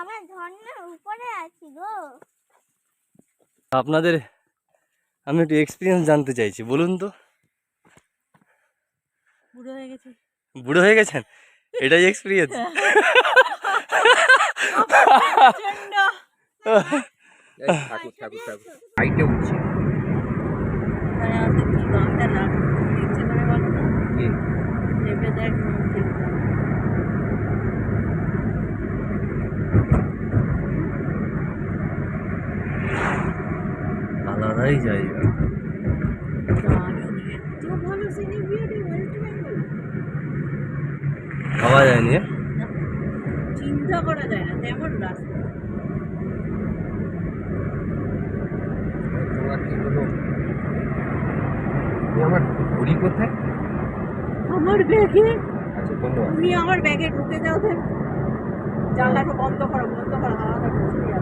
আমার ঝর্ণার উপরে আছি গো। আপনাদের আমি একটু এক্সপিরিয়েন্স জানতে চাইছি বলুন তো। বুড়ো হয়ে গেছে। বুড়ো হয়ে গেছেন? এটাই এক্সপিরিয়েন্স ঠাকুর ঠাকুর ঠাকুর। হাইটে উঠছে। মানে কি গানটা না? ইচ্ছে করে বলো তো কি? ভেবে দেখ মন থেকে। আলাদাই জায়গা দারুণ এত ভালো সিনিক বিউটি ওয়েস্ট বেঙ্গল ভাবা যায়নি? চিন্তা করা যায় না তেমন রাস্তা। আমার ঘড়ি কোথায়? আমার ব্যাগে? আচ্ছা তুমি আমার ব্যাগে ঢুকে যাও তো জানলাটা বন্ধ করো বন্ধ করো হাওয়াটা ঢুকে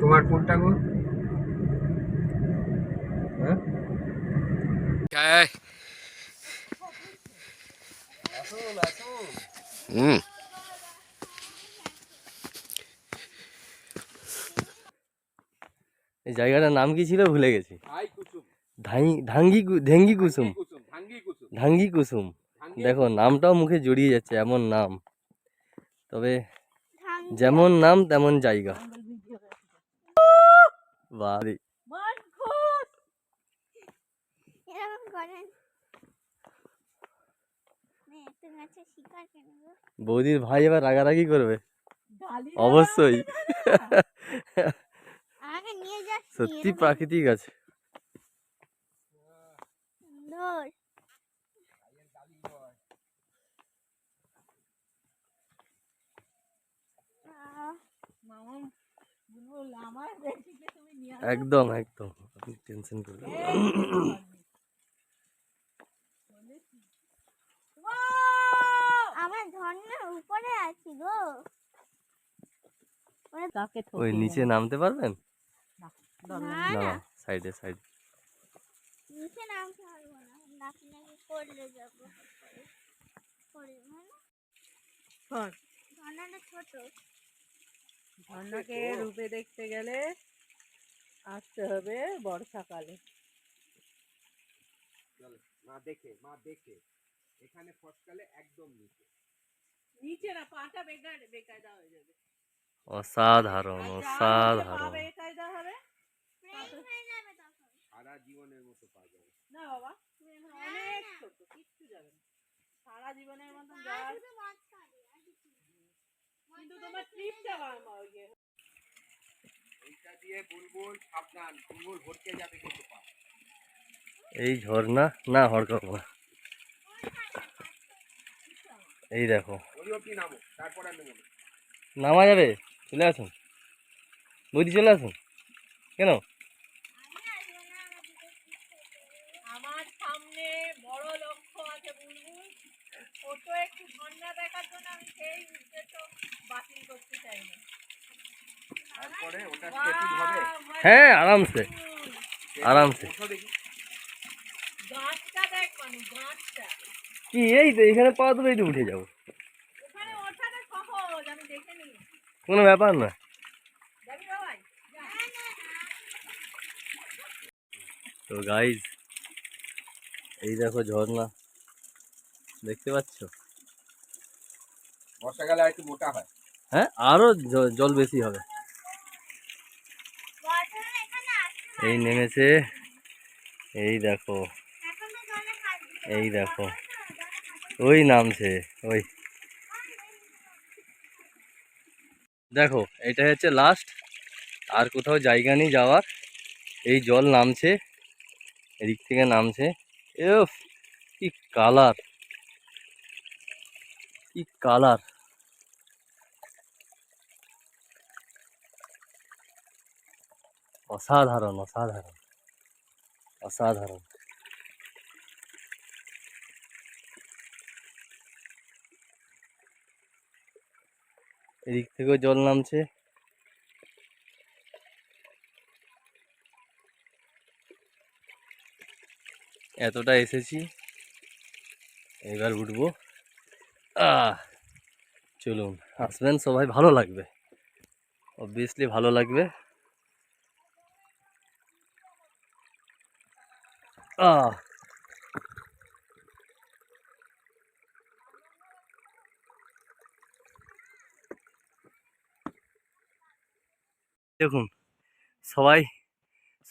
তোমার কোনটা গো? হ্যাঁ? হুম। এই জায়গাটার নাম কি ছিল? ভুলে গেছি। ধাঙ্গি ধেঙ্গি কুসুম। ভাঙ্গি কুসুম। দেখো নামটাও মুখে জড়িয়ে যাচ্ছে এমন নাম। তবে যেমন নাম তেমন জায়গা। বাড়ি বৌদির ভাই এবার রাগারাগি করবে। অবশ্যই। আমাকে নিয়ে যাচ্ছি সত্যি প্রাকৃতিক আছে সুন্দর আহ, মামা বুলবুল আমার বেশিকে তুমি নিয়ে আসো। একদম একদম। আপনি টেনশন করবেন! আমার ঝর্ণার উপরে আছি গো। কাকে ওই ঠকিয়ে নিচে নামতে পারবেন? না সাইডে সাইডে। নিচে নামতে পারব না। নাকি নাকি করলে যাব। করব না ঝর্ণাটা ছোট। ঝর্ণাকে রূপে দেখতে গেলে আসতে হবে বর্ষাকালে। চলো মা দেখে মা দেখে। এখানে ফসকালে একদম নিচে। নিচে না পাটা বেকার বেকায়দা হয়ে যাবে। অসাধারণ অসাধারণ। বেকায়দা হবে। সারা জীবনের মতো পা যাবে। না বাবা অনেক ছোট কিচ্ছু যাবে না। সারা জীবনের মতন যা আর শুধু মাঝখানে আর কিছু না। কিন্তু তোমার ট্রিপটা ইয়ে এইটা দিয়ে বুলবুল সাবধান বুলবুল হটকে যাবে কিন্তু পা। এই ঝর্ণা? না হরকাব না। এই দেখো। নামা যাবে? চলে আসুন। বৌদি চলে আসুন। কেন আমার সামনে বড় লক্ষ্য আছে বুলবুল ছোট একটু ঝর্ণা দেখার জন্য আমি সেই উদ্দেশ্য বাতিল করতে চাই না। তারপরে ওটা স্কেটিং হবে। হ্যাঁ আরামসে। আরামসে। ওঠো দেখি? গাছটা দেখ মানে গাছটা। কি এই তো এখানে পাওয়া তো এই তো উঠে যাব। ওখানে ওঠাটা সহজ আমি দেখে নিই। কোনো ব্যাপার না। যাবি বাবাই? যা। তো গাইজ এই দেখো ঝর্ণা। দেখতে পাচ্ছ? বর্ষাকালে একটু মোটা হয়। হ্যাঁ আরও জল বেশি হবে। এই নেমেছে। এই দেখো। এই দেখো। ওই নামছে ওই। দেখো এটা হচ্ছে লাস্ট আর কোথাও জায়গা নেই যাওয়ার। এই জল নামছে এদিক থেকে নামছে। এফ কি কালার কি কালার? অসাধারণ অসাধারণ অসাধারণ। এদিক থেকেও জল নামছে। এতটা এসেছি এবার উঠবো। চলুন আসবেন সবাই ভালো লাগবে। অবভিয়াসলি ভালো লাগবে। আহ। দেখুন, সবাই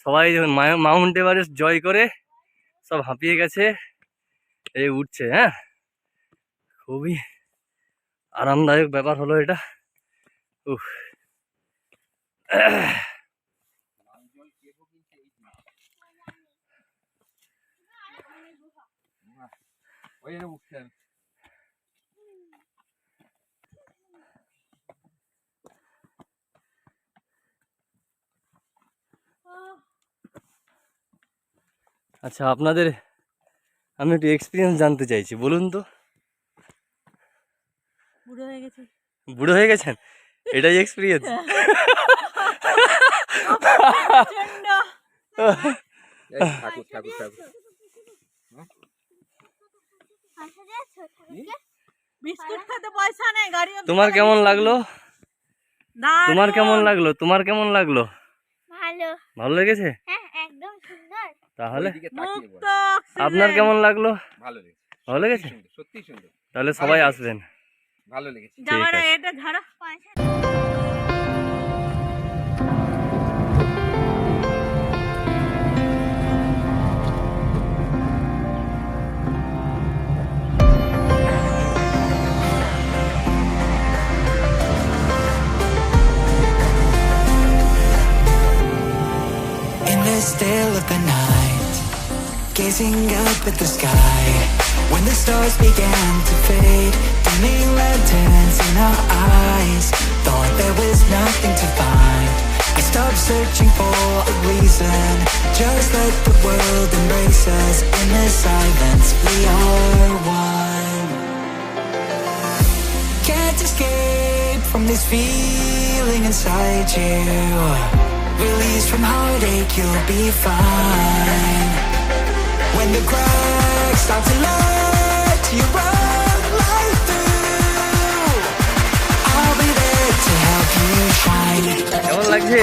সবাই মায়া- মাউন্ট এভারেস্ট জয় করে সব হাঁপিয়ে গেছে, এই উঠছে হ্যাঁ? খুবই আরামদায়ক ব্যাপার হলো এটা। আচ্ছা আপনাদের আমি একটু এক্সপিরিয়েন্স জানতে চাইছি বলুন তো বুড়ো হয়ে গেছে বুড়ো হয়ে গেছেন? এটাই এক্সপিরিয়েন্স ঠাকুর ঠাকুর ঠাকুর। পয়সা দিয়েছ ঠাকুরকে? বিস্কুট খেতে পয়সা নেই গাড়ি অব্দি তোমার কেমন লাগল? তোমার কেমন লাগল? তোমার কেমন লাগল? ভালো। ভালো লেগেছে? হ্যাঁ একদম সুন্দর। তাহলে। আপনার কেমন লাগল? ভালো লেগেছে। ভালো লেগেছে? সত্যি সুন্দর তাহলে সবাই আসবেন। ভালো লেগেছে জামাটা আছে। এটা ঝাড়া পয়সা In the still of the night, gazing up at the sky. When the stars began to fade, dimming lanterns in our eyes. Thought there was nothing to find. I stopped searching for a reason. Just let the world embrace us. In the silence, we are one. Can't escape from this feeling inside you. Release from heartache, you'll be fine. When the cracks start to let কেমন লাগছে